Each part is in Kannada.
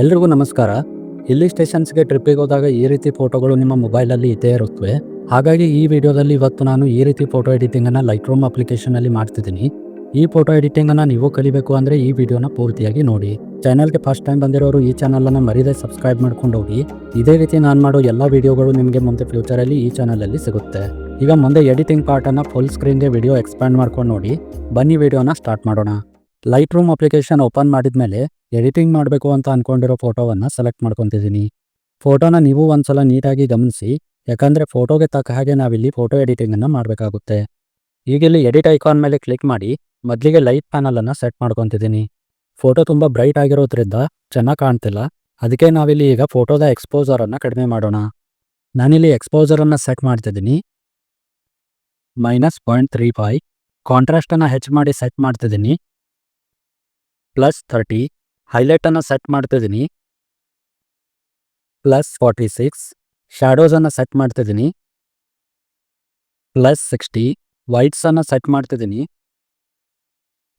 ಎಲ್ರಿಗೂ ನಮಸ್ಕಾರ. ಇಲ್ಲಿ ಸ್ಟೇಷನ್ಸ್ಗೆ ಟ್ರಿಪ್ಪಿಗೆ ಹೋದಾಗ ಈ ರೀತಿ ಫೋಟೋಗಳು ನಿಮ್ಮ ಮೊಬೈಲಲ್ಲಿ ಇದ್ದೇ ಇರುತ್ತವೆ ಹಾಗಾಗಿ ಈ ವಿಡಿಯೋದಲ್ಲಿ ಇವತ್ತು ನಾನು ಈ ರೀತಿ ಫೋಟೋ ಎಡಿಟಿಂಗನ್ನು ಲೈಟ್ ರೂಮ್ ಅಪ್ಲಿಕೇಶನಲ್ಲಿ ಮಾಡ್ತಿದ್ದೀನಿ. ಈ ಫೋಟೋ ಎಡಿಟಿಂಗನ್ನು ನೀವು ಕಲಿಬೇಕು ಅಂದರೆ ಈ ವಿಡಿಯೋನ ಪೂರ್ತಿಯಾಗಿ ನೋಡಿ. ಚಾನಲ್ಗೆ ಫಸ್ಟ್ ಟೈಮ್ ಬಂದಿರೋರು ಈ ಚಾನಲನ್ನು ಮರೀದೆ ಸಬ್ಸ್ಕ್ರೈಬ್ ಮಾಡ್ಕೊಂಡು ಹೋಗಿ. ಇದೇ ರೀತಿ ನಾನು ಮಾಡೋ ಎಲ್ಲ ವಿಡಿಯೋಗಳು ನಿಮಗೆ ಮುಂದೆ ಫ್ಯೂಚರಲ್ಲಿ ಈ ಚಾನಲಲ್ಲಿ ಸಿಗುತ್ತೆ. ಈಗ ಮುಂದೆ ಎಡಿಟಿಂಗ್ ಪಾರ್ಟನ್ನು ಫುಲ್ ಸ್ಕ್ರೀನ್ಗೆ ವಿಡಿಯೋ ಎಕ್ಸ್ಪ್ಯಾಂಡ್ ಮಾಡ್ಕೊಂಡು ನೋಡಿ. ಬನ್ನಿ ವಿಡಿಯೋನ ಸ್ಟಾರ್ಟ್ ಮಾಡೋಣ. ಲೈಟ್ ರೂಮ್ ಅಪ್ಲಿಕೇಶನ್ ಓಪನ್ ಮಾಡಿದ್ಮೇಲೆ ಎಡಿಟಿಂಗ್ ಮಾಡಬೇಕು ಅಂತ ಅಂದ್ಕೊಂಡಿರೋ ಫೋಟೋವನ್ನು ಸೆಲೆಕ್ಟ್ ಮಾಡ್ಕೊತಿದ್ದೀನಿ. ಫೋಟೋನ ನೀವು ಒಂದ್ಸಲ ನೀಟಾಗಿ ಗಮನಿಸಿ, ಯಾಕಂದರೆ ಫೋಟೋಗೆ ತಕ್ಕ ಹಾಗೆ ನಾವಿಲ್ಲಿ ಫೋಟೋ ಎಡಿಟಿಂಗನ್ನು ಮಾಡಬೇಕಾಗುತ್ತೆ. ಈಗಿಲ್ಲಿ ಎಡಿಟ್ ಐಕಾನ್ ಮೇಲೆ ಕ್ಲಿಕ್ ಮಾಡಿ, ಮೊದಲಿಗೆ ಲೈಟ್ ಪ್ಯಾನಲನ್ನು ಸೆಟ್ ಮಾಡ್ಕೊತಿದ್ದೀನಿ. ಫೋಟೋ ತುಂಬ ಬ್ರೈಟ್ ಆಗಿರೋದ್ರಿಂದ ಚೆನ್ನಾಗಿ ಕಾಣ್ತಿಲ್ಲ. ಅದಕ್ಕೆ ನಾವಿಲ್ಲಿ ಈಗ ಫೋಟೋದ ಎಕ್ಸ್ಪೋಸರನ್ನು ಕಡಿಮೆ ಮಾಡೋಣ. ನಾನಿಲ್ಲಿ ಎಕ್ಸ್ಪೋಸರನ್ನು ಸೆಟ್ ಮಾಡ್ತಿದ್ದೀನಿ. Minus point three five. ಕಾಂಟ್ರಾಸ್ಟನ್ನು ಹೆಚ್ಚು ಮಾಡಿ ಸೆಟ್ ಮಾಡ್ತಿದ್ದೀನಿ. Plus thirty. ಹೈಲೈಟನ್ನು ಸೆಟ್ ಮಾಡ್ತಿದ್ದೀನಿ ಪ್ಲಸ್ ಫಾರ್ಟಿ ಸಿಕ್ಸ್ ಶ್ಯಾಡೋಸನ್ನು ಸೆಟ್ ಮಾಡ್ತಿದ್ದೀನಿ ಪ್ಲಸ್ ಸಿಕ್ಸ್ಟಿ ವೈಟ್ಸನ್ನು ಸೆಟ್ ಮಾಡ್ತಿದ್ದೀನಿ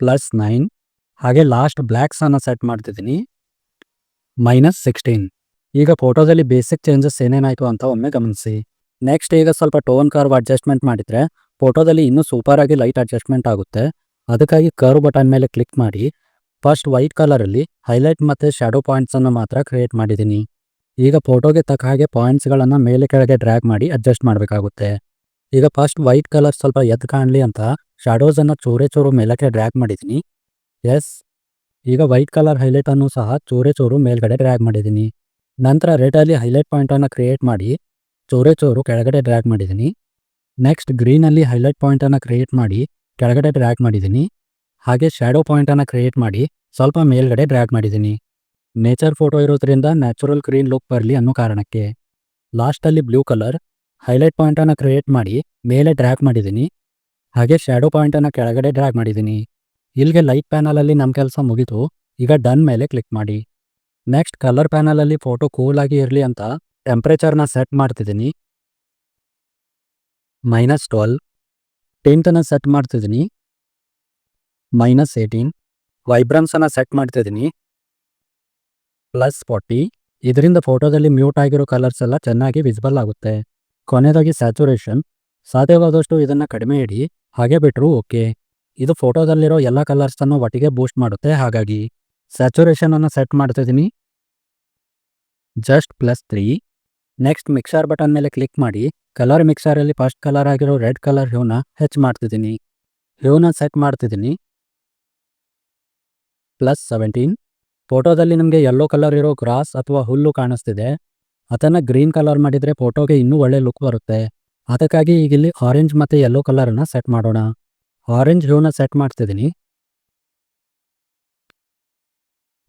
ಪ್ಲಸ್ ನೈನ್ ಹಾಗೆ ಲಾಸ್ಟ್ ಬ್ಲ್ಯಾಕ್ಸನ್ನು ಸೆಟ್ ಮಾಡ್ತಿದ್ದೀನಿ ಮೈನಸ್ ಸಿಕ್ಸ್ಟೀನ್ ಈಗ ಫೋಟೋದಲ್ಲಿ ಬೇಸಿಕ್ ಚೇಂಜಸ್ ಏನೇನಾಯಿತು ಅಂತ ಒಮ್ಮೆ ಗಮನಿಸಿ. ನೆಕ್ಸ್ಟ್ ಈಗ ಸ್ವಲ್ಪ ಟೋನ್ ಕರ್ವ್ ಅಡ್ಜಸ್ಟ್ಮೆಂಟ್ ಮಾಡಿದರೆ ಫೋಟೋದಲ್ಲಿ ಇನ್ನೂ ಸೂಪರಾಗಿ ಲೈಟ್ ಅಡ್ಜಸ್ಟ್ಮೆಂಟ್ ಆಗುತ್ತೆ. ಅದಕ್ಕಾಗಿ ಕರ್ವ್ ಬಟನ್ ಮೇಲೆ ಕ್ಲಿಕ್ ಮಾಡಿ. ಫಸ್ಟ್ ವೈಟ್ ಕಲರಲ್ಲಿ ಹೈಲೈಟ್ ಮತ್ತು ಶ್ಯಾಡೋ ಪಾಯಿಂಟ್ಸನ್ನು ಮಾತ್ರ ಕ್ರಿಯೇಟ್ ಮಾಡಿದ್ದೀನಿ. ಈಗ ಫೋಟೋಗೆ ತಕ್ಕ ಹಾಗೆ ಪಾಯಿಂಟ್ಸ್ಗಳನ್ನು ಮೇಲೆ ಕೆಳಗೆ ಡ್ರ್ಯಾಗ್ ಮಾಡಿ ಅಡ್ಜಸ್ಟ್ ಮಾಡಬೇಕಾಗುತ್ತೆ. ಈಗ ಫಸ್ಟ್ ವೈಟ್ ಕಲರ್ ಸ್ವಲ್ಪ ಎದ್ದು ಕಾಣಲಿ ಅಂತ ಶ್ಯಾಡೋಸನ್ನು ಚೂರೆ ಚೂರು ಮೇಲಕ್ಕೆ ಡ್ರ್ಯಾಗ್ ಮಾಡಿದ್ದೀನಿ. ಎಸ್. ಈಗ ವೈಟ್ ಕಲರ್ ಹೈಲೈಟನ್ನು ಸಹ ಚೂರೆ ಚೂರು ಮೇಲ್ಗಡೆ ಡ್ರ್ಯಾಗ್ ಮಾಡಿದ್ದೀನಿ. ನಂತರ ರೆಡಲ್ಲಿ ಹೈಲೈಟ್ ಪಾಯಿಂಟನ್ನು ಕ್ರಿಯೇಟ್ ಮಾಡಿ ಚೂರೆ ಚೂರು ಕೆಳಗಡೆ ಡ್ರ್ಯಾಗ್ ಮಾಡಿದ್ದೀನಿ. ನೆಕ್ಸ್ಟ್ ಗ್ರೀನಲ್ಲಿ ಹೈಲೈಟ್ ಪಾಯಿಂಟನ್ನು ಕ್ರಿಯೇಟ್ ಮಾಡಿ ಕೆಳಗಡೆ ಡ್ರ್ಯಾಗ್ ಮಾಡಿದ್ದೀನಿ. ಹಾಗೆ ಶ್ಯಾಡೋ ಪಾಯಿಂಟನ್ನು ಕ್ರಿಯೇಟ್ ಮಾಡಿ ಸ್ವಲ್ಪ ಮೇಲ್ಗಡೆ ಡ್ರ್ಯಾಗ್ ಮಾಡಿದ್ದೀನಿ. ನೇಚರ್ ಫೋಟೋ ಇರೋದ್ರಿಂದ ನ್ಯಾಚುರಲ್ ಗ್ರೀನ್ ಲುಕ್ ಬರಲಿ ಅನ್ನೋ ಕಾರಣಕ್ಕೆ. ಲಾಸ್ಟಲ್ಲಿ ಬ್ಲೂ ಕಲರ್ ಹೈಲೈಟ್ ಪಾಯಿಂಟನ್ನು ಕ್ರಿಯೇಟ್ ಮಾಡಿ ಮೇಲೆ ಡ್ರ್ಯಾಗ್ ಮಾಡಿದ್ದೀನಿ. ಹಾಗೆ ಶ್ಯಾಡೋ ಪಾಯಿಂಟನ್ನು ಕೆಳಗಡೆ ಡ್ರ್ಯಾಗ್ ಮಾಡಿದ್ದೀನಿ. ಇಲ್ಲಿಗೆ ಲೈಟ್ ಪ್ಯಾನಲಲ್ಲಿ ನಮ್ಮ ಕೆಲಸ ಮುಗಿತು, ಈಗ ಡನ್ ಮೇಲೆ ಕ್ಲಿಕ್ ಮಾಡಿ. ನೆಕ್ಸ್ಟ್ ಕಲರ್ ಪ್ಯಾನಲಲ್ಲಿ ಫೋಟೋ ಕೂಲ್ ಆಗಿ ಇರಲಿ ಅಂತ ಟೆಂಪ್ರೇಚರ್ನ ಸೆಟ್ ಮಾಡ್ತಿದ್ದೀನಿ. ಮೈನಸ್ ಟ್ವೆಲ್ ಟೆಂಟನ್ನು ಸೆಟ್ ಮಾಡ್ತಿದ್ದೀನಿ. ಮೈನಸ್ ಏಯ್ಟೀನ್ ವೈಬ್ರನ್ಸನ್ನು ಸೆಟ್ ಮಾಡ್ತಿದ್ದೀನಿ ಪ್ಲಸ್ ಫಾರ್ಟಿ ಇದರಿಂದ ಫೋಟೋದಲ್ಲಿ ಮ್ಯೂಟ್ ಆಗಿರೋ ಕಲರ್ಸ್ ಎಲ್ಲ ಚೆನ್ನಾಗಿ ವಿಸಿಬಲ್ ಆಗುತ್ತೆ. ಕೊನೆಯದಾಗಿ ಸ್ಯಾಚುರೇಷನ್ ಸಾಧ್ಯವಾದಷ್ಟು ಇದನ್ನು ಕಡಿಮೆ ಇಡಿ. ಹಾಗೆ ಬಿಟ್ಟರು ಓಕೆ ಇದು ಫೋಟೋದಲ್ಲಿರೋ ಎಲ್ಲ ಕಲರ್ಸನ್ನು ಒಟ್ಟಿಗೆ ಬೂಸ್ಟ್ ಮಾಡುತ್ತೆ. ಹಾಗಾಗಿ ಸ್ಯಾಚುರೇಷನನ್ನು ಸೆಟ್ ಮಾಡ್ತಿದ್ದೀನಿ just plus three next mixer button ಮೇಲೆ ಕ್ಲಿಕ್ ಮಾಡಿ. ಕಲರ್ ಮಿಕ್ಸರಲ್ಲಿ ಫಸ್ಟ್ ಕಲರ್ ಆಗಿರೋ ರೆಡ್ ಕಲರ್ ಹ್ಯೂನ ಹೆಚ್ಚು ಮಾಡ್ತಿದ್ದೀನಿ ಹ್ಯೂನ ಸೆಟ್ ಮಾಡ್ತಿದ್ದೀನಿ ಪ್ಲಸ್ ಸೆವೆಂಟೀನ್. ಫೋಟೋದಲ್ಲಿ ನಮಗೆ ಯೆಲ್ಲೋ ಕಲರ್ ಇರೋ ಗ್ರಾಸ್ ಅಥವಾ ಹುಲ್ಲು ಕಾಣಿಸ್ತಿದೆ. ಅದನ್ನು ಗ್ರೀನ್ ಕಲರ್ ಮಾಡಿದರೆ ಫೋಟೋಗೆ ಇನ್ನೂ ಒಳ್ಳೆ ಲುಕ್ ಬರುತ್ತೆ. ಅದಕ್ಕಾಗಿ ಈಗ ಇಲ್ಲಿ ಆರೆಂಜ್ ಮತ್ತು ಯೆಲ್ಲೋ ಕಲರನ್ನು ಸೆಟ್ ಮಾಡೋಣ. ಆರೆಂಜ್ ಹ್ಯೂನ ಸೆಟ್ ಮಾಡ್ತಿದ್ದೀನಿ.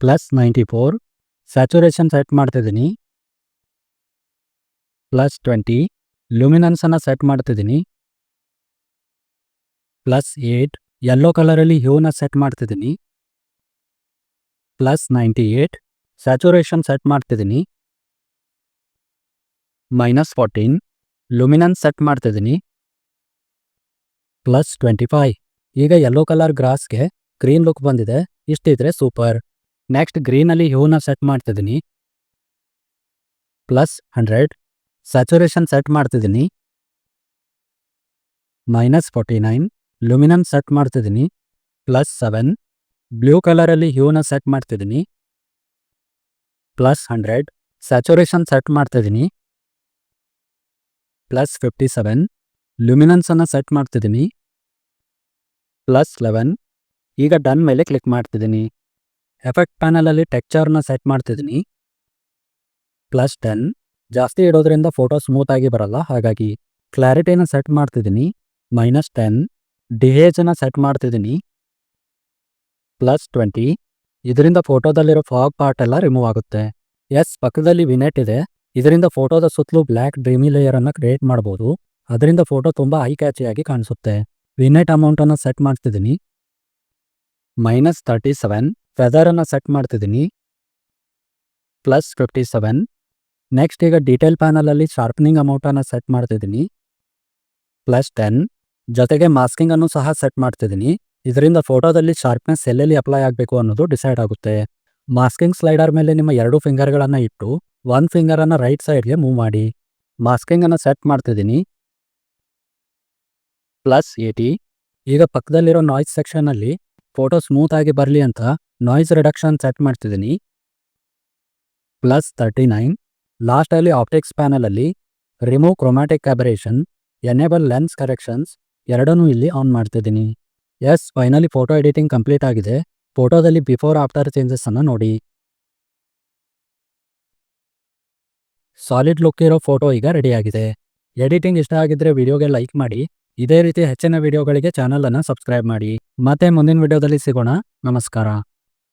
Plus ninety four. Saturation set ಮಾಡ್ತಿದ್ದೀನಿ. Plus twenty. ಲ್ಯೂಮಿನನ್ಸನ್ನು ಸೆಟ್ ಮಾಡ್ತಿದ್ದೀನಿ. ಪ್ಲಸ್ ಏಯ್ಟ್ ಯೆಲ್ಲೋ ಕಲರಲ್ಲಿ ಹ್ಯೂನ ಸೆಟ್ ಮಾಡ್ತಿದ್ದೀನಿ. Plus ninety eight saturation set ಮಾಡ್ತಿದ್ದೀನಿ ಮೈನಸ್ ಫೋರ್ಟೀನ್ ಲುಮಿನನ್ಸ್ ಸೆಟ್ ಮಾಡ್ತಿದ್ದೀನಿ ಪ್ಲಸ್ ಟ್ವೆಂಟಿ ಫೈವ್ ಈಗ ಯೆಲ್ಲೋ ಕಲರ್ ಗ್ರಾಸ್ಗೆ ಗ್ರೀನ್ ಲುಕ್ ಬಂದಿದೆ. ಇಷ್ಟಿದ್ರೆ ಸೂಪರ್ ನೆಕ್ಸ್ಟ್ ಗ್ರೀನಲ್ಲಿ ಹ್ಯೂನ ಸೆಟ್ ಮಾಡ್ತಿದ್ದೀನಿ ಪ್ಲಸ್ ಹಂಡ್ರೆಡ್ ಸ್ಯಾಚುರೇಷನ್ ಸೆಟ್ ಮಾಡ್ತಿದ್ದೀನಿ minus forty nine luminance set ಮಾಡ್ತಿದ್ದೀನಿ ಪ್ಲಸ್ ಸೆವೆನ್ ಬ್ಲೂ ಕಲರಲ್ಲಿ ಹ್ಯೂನ ಸೆಟ್ ಮಾಡ್ತಿದ್ದೀನಿ. Plus hundred. ಸ್ಯಾಚುರೇಷನ್ ಸೆಟ್ ಮಾಡ್ತಿದ್ದೀನಿ. Plus fifty seven. ಲ್ಯುಮಿನನ್ಸನ್ನು ಸೆಟ್ ಮಾಡ್ತಿದ್ದೀನಿ. Plus eleven. ಈಗ ಡನ್ ಮೇಲೆ ಕ್ಲಿಕ್ ಮಾಡ್ತಿದ್ದೀನಿ. ಎಫೆಕ್ಟ್ ಪ್ಯಾನಲಲ್ಲಿ ಟೆಕ್ಚರ್ನ ಸೆಟ್ ಮಾಡ್ತಿದ್ದೀನಿ. Plus ten. ಜಾಸ್ತಿ ಇಡೋದ್ರಿಂದ ಫೋಟೋ ಸ್ಮೂತ್ ಆಗಿ ಬರಲ್ಲ. ಹಾಗಾಗಿ ಕ್ಲಾರಿಟಿನ ಸೆಟ್ ಮಾಡ್ತಿದ್ದೀನಿ. Minus ten. ಡಿಹೇಜನ್ನು ಸೆಟ್ ಮಾಡ್ತಿದ್ದೀನಿ. Plus twenty. ಇದರಿಂದ ಫೋಟೋದಲ್ಲಿರೋ ಫಾಗ್ ಪಾರ್ಟ್ ಎಲ್ಲ ರಿಮೂವ್ ಆಗುತ್ತೆ. ಎಸ್, ಪಕ್ಕದಲ್ಲಿ ವಿನೆಟ್ ಇದೆ. ಇದರಿಂದ ಫೋಟೋದ ಸುತ್ತಲೂ ಬ್ಲ್ಯಾಕ್ ಡ್ರೀಮಿ ಲೇಯರನ್ನು ಕ್ರಿಯೇಟ್ ಮಾಡ್ಬೋದು. ಅದರಿಂದ ಫೋಟೋ ತುಂಬ ಐ ಕ್ಯಾಚಿಯಾಗಿ ಕಾಣಿಸುತ್ತೆ. ವಿನೆಟ್ ಅಮೌಂಟನ್ನು ಸೆಟ್ ಮಾಡ್ತಿದ್ದೀನಿ. ಮೈನಸ್ ತರ್ಟಿ ಸೆವೆನ್ ಫೆದರನ್ನು ಸೆಟ್ ಮಾಡ್ತಿದ್ದೀನಿ. Plus fifty seven. ನೆಕ್ಸ್ಟ್ ಈಗ ಡೀಟೇಲ್ ಪ್ಯಾನಲಲ್ಲಿ ಶಾರ್ಪ್ನಿಂಗ್ ಅಮೌಂಟನ್ನು ಸೆಟ್ ಮಾಡ್ತಿದ್ದೀನಿ. Plus ten. ಜೊತೆಗೆ ಮಾಸ್ಕಿಂಗನ್ನು ಸಹ ಸೆಟ್ ಮಾಡ್ತಿದ್ದೀನಿ. ಇದರಿಂದ ಫೋಟೋದಲ್ಲಿ ಶಾರ್ಪ್ನೆಸ್ ಎಲ್ಲೆಲ್ಲಿ ಅಪ್ಲೈ ಆಗಬೇಕು ಅನ್ನೋದು ಡಿಸೈಡ್ ಆಗುತ್ತೆ. ಮಾಸ್ಕಿಂಗ್ ಸ್ಲೈಡರ್ ಮೇಲೆ ನಿಮ್ಮ ಎರಡು ಫಿಂಗರ್ಗಳನ್ನು ಇಟ್ಟು ಒಂದು ಫಿಂಗರನ್ನು ರೈಟ್ ಸೈಡ್ಗೆ ಮೂವ್ ಮಾಡಿ. ಮಾಸ್ಕಿಂಗನ್ನು ಸೆಟ್ ಮಾಡ್ತಿದ್ದೀನಿ. ಪ್ಲಸ್ ಏಟಿ ಈಗ ಪಕ್ಕದಲ್ಲಿರೋ ನಾಯ್ಸ್ ಸೆಕ್ಷನಲ್ಲಿ ಫೋಟೋ ಸ್ಮೂತ್ ಆಗಿ ಬರಲಿ ಅಂತ ನಾಯ್ಸ್ ರಿಡಕ್ಷನ್ ಸೆಟ್ ಮಾಡ್ತಿದ್ದೀನಿ. ಪ್ಲಸ್ ತರ್ಟಿ ನೈನ್ ಲಾಸ್ಟಲ್ಲಿ optics ಪ್ಯಾನಲಲ್ಲಿ remove chromatic aberration enable lens corrections ಎರಡನ್ನೂ ಇಲ್ಲಿ ಆನ್ ಮಾಡ್ತಿದ್ದೀನಿ. Yes finally photo editing complete ಆಗಿದೆ. ಫೋಟೋದಲ್ಲಿ ಬಿಫೋರ್ ಆಫ್ಟರ್ ಚೇಂಜಸ್ ಅನ್ನು ನೋಡಿ. ಸಾಲಿಡ್ ಲುಕ್ ಇರೋ ಫೋಟೋ ಈಗ ರೆಡಿಯಾಗಿದೆ ಎಡಿಟಿಂಗ್ ಇಷ್ಟ ಆಗಿದ್ರೆ ವಿಡಿಯೋಗೆ ಲೈಕ್ ಮಾಡಿ. ಇದೇ ರೀತಿ ಹೆಚ್ಚಿನ ವಿಡಿಯೋಗಳಿಗೆ ಚಾನಲ್ ಅನ್ನು ಸಬ್ಸ್ಕ್ರೈಬ್ ಮಾಡಿ. ಮತ್ತೆ ಮುಂದಿನ ವಿಡಿಯೋದಲ್ಲಿ ಸಿಗೋಣ. ನಮಸ್ಕಾರ.